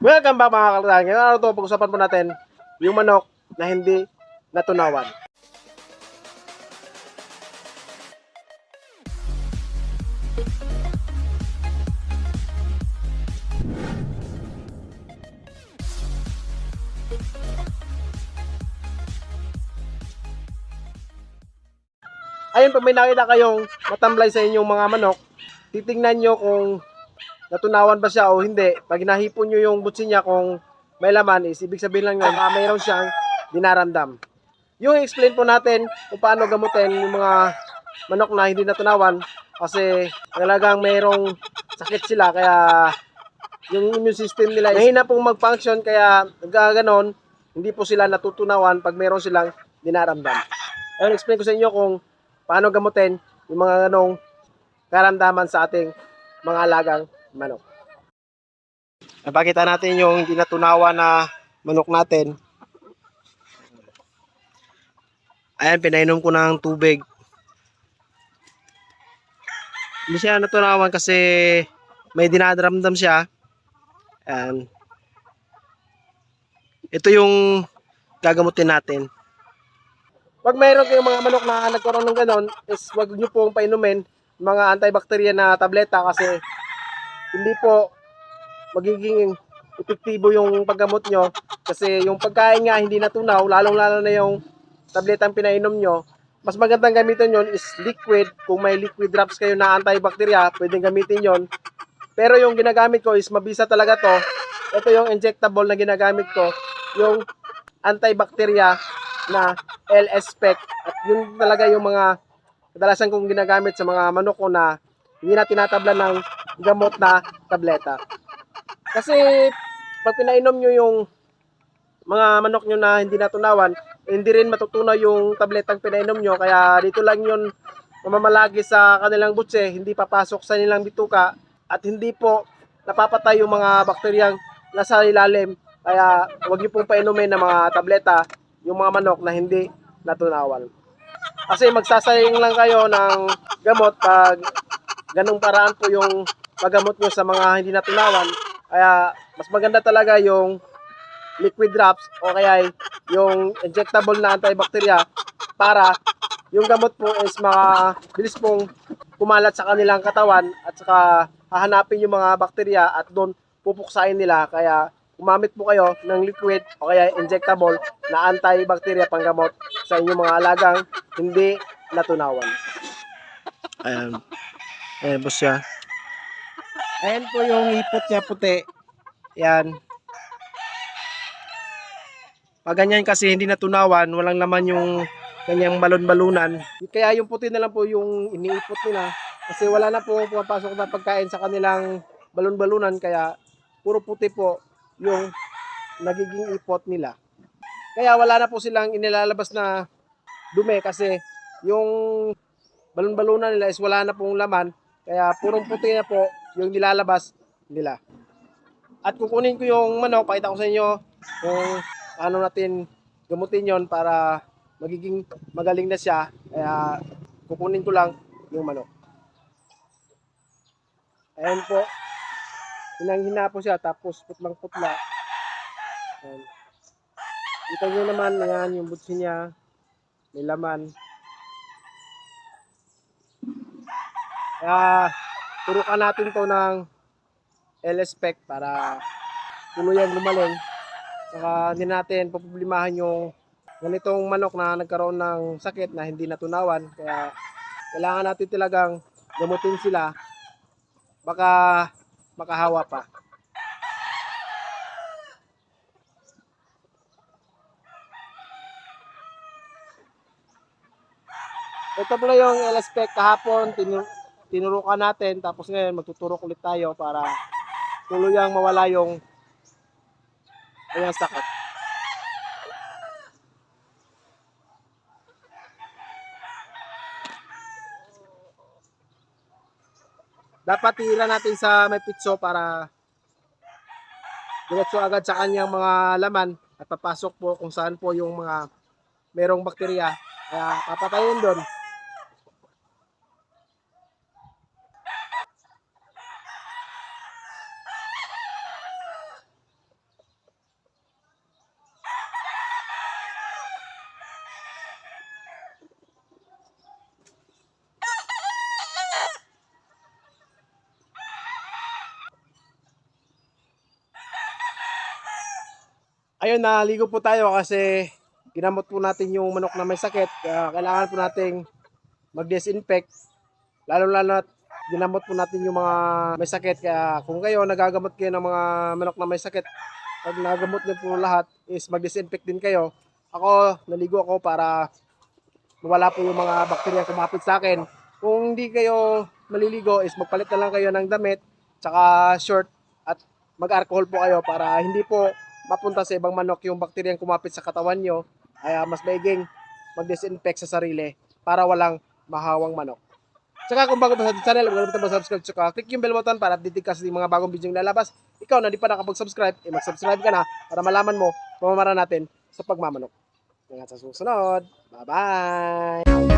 Welcome back mga kalatahan. Ngayon araw to, pag-usapan po natin yung manok na hindi natunawan. Ayun, pag may nakita kayong matamlay sa inyong mga manok, titingnan nyo kung natunawan ba siya o hindi. Pag nahipon nyo yung butsi niya kung may laman is, ibig sabihin lang yun, mayroon siyang dinaramdam. Yung explain po natin kung paano gamutin yung mga manok na hindi natunawan kasi talagang mayroong sakit sila kaya yung immune system nila is mahina pong mag-function kaya nagkaganon hindi po sila natutunawan pag mayroon silang dinaramdam. Ayun, explain ko sa inyo kung paano gamutin yung mga ganong karamdaman sa ating mga alagang manok. Napakita natin yung hindi natunawan na manok natin. Ayan, pinainom ko ng tubig. Hindi siya natunawan kasi may dinadramdam siya. Ayan. Ito yung gagamutin natin. Pag mayroon kayong mga manok na nagkaroon ng ganon, is wag nyo pong painumin mga antibacterial na tableta kasi hindi po magiging epektibo yung paggamot nyo kasi yung pagkain nga hindi natunaw, lalong lalo na yung tabletang pinainom nyo, mas magandang gamitin yon is liquid. Kung may liquid drops kayo na antibacteria, pwedeng gamitin yon. Pero yung ginagamit ko is mabisa talaga to. Ito yung injectable na ginagamit ko, yung antibacteria na LS Spec. At yun talaga yung mga kadalasan kong ginagamit sa mga manok ko na hindi na tinatabla ng gamot na tableta. Kasi pag pinainom nyo yung mga manok nyo na hindi natunawan, hindi rin matutunaw yung tabletang pinainom nyo. Kaya dito lang yun mamamalagi sa kanilang butse, hindi papasok sa nilang bituka at hindi po napapatay yung mga bakteryang nasa ilalim. Kaya huwag nyo pong painumin ng mga tableta yung mga manok na hindi natunawan. Kasi magsasayang lang kayo ng gamot pag ganong paraan po yung paggamot nyo sa mga hindi natunawan. Kaya mas maganda talaga yung liquid drops o kaya yung injectable na antibacteria para yung gamot po is makabilis pong kumalat sa kanilang katawan at saka hahanapin yung mga bakterya at doon pupuksain nila. Kaya umamit po kayo ng liquid o kaya injectable na antibacteria panggamot sa inyong mga alagang hindi natunawan. Ayan. Ayan po siya. Ayan po yung hipot niya puti. Ayan. Pag ganyan kasi hindi natunawan, walang laman yung ganyang balon-balunan. Kaya yung puti na lang po yung iniipot nila. Kasi wala na po pumapasok na pagkain sa kanilang balon-balunan. Kaya puro puti po yung nagiging ipot nila. Kaya wala na po silang inilalabas na dumi kasi yung balon-balunan nila is wala na pong laman. Kaya purong puti na po yung nilalabas nila. At kukunin ko yung manok, pakita ko sa inyo kung paano natin gamutin yon para magiging magaling na siya. Kaya kukunin ko lang yung manok. Ayan po. Hinang-hina po siya tapos putlang-putla. Ayan. Kita nyo naman, ayan, yung butsi niya. May laman. Kaya, turukan natin to ng L-spec para tuluyan lumaling. Saka hindi natin paproblemahan yung ganitong manok na nagkaroon ng sakit na hindi natunawan. Kaya kailangan natin talagang gamutin sila. Baka makahawa pa. Ito pala yung LSPEC kahapon, tinurukan natin, tapos ngayon magtuturok ulit tayo para tuluyang mawala yung kanyang sakit. Dapat tira natin sa may pitso para diretso agad sa kanyang mga laman at papasok po kung saan po yung mga merong bakterya. Kaya papatayin doon. Ayun, naligo po tayo kasi ginamot po natin yung manok na may sakit. Kaya kailangan po nating mag-disinfect. Lalo-lalo na ginamot po natin yung mga may sakit. Kaya kung kayo nagagamot kayo ng mga manok na may sakit, pag nagamot niyo po lahat is mag-disinfect din kayo. Ako, naligo ako para mawala po yung mga bakterya kumapit sa akin. Kung hindi kayo maliligo is magpalit na lang kayo ng damit, tsaka short at mag-alcohol po kayo para hindi po mapunta sa ibang manok yung bakteryang kumapit sa katawan nyo. Kaya mas maiging mag-disinfect sa sarili para walang mahawang manok. Tsaka kung bago pa sa ating channel, huwag kalimutan mag-subscribe tsaka click yung bell button para updated ka sa mga bagong video yung lalabas. Ikaw na di pa nakapag-subscribe, eh mag-subscribe ka na para malaman mo pamamara natin sa pagmamanok. Hanggang sa susunod. Bye-bye!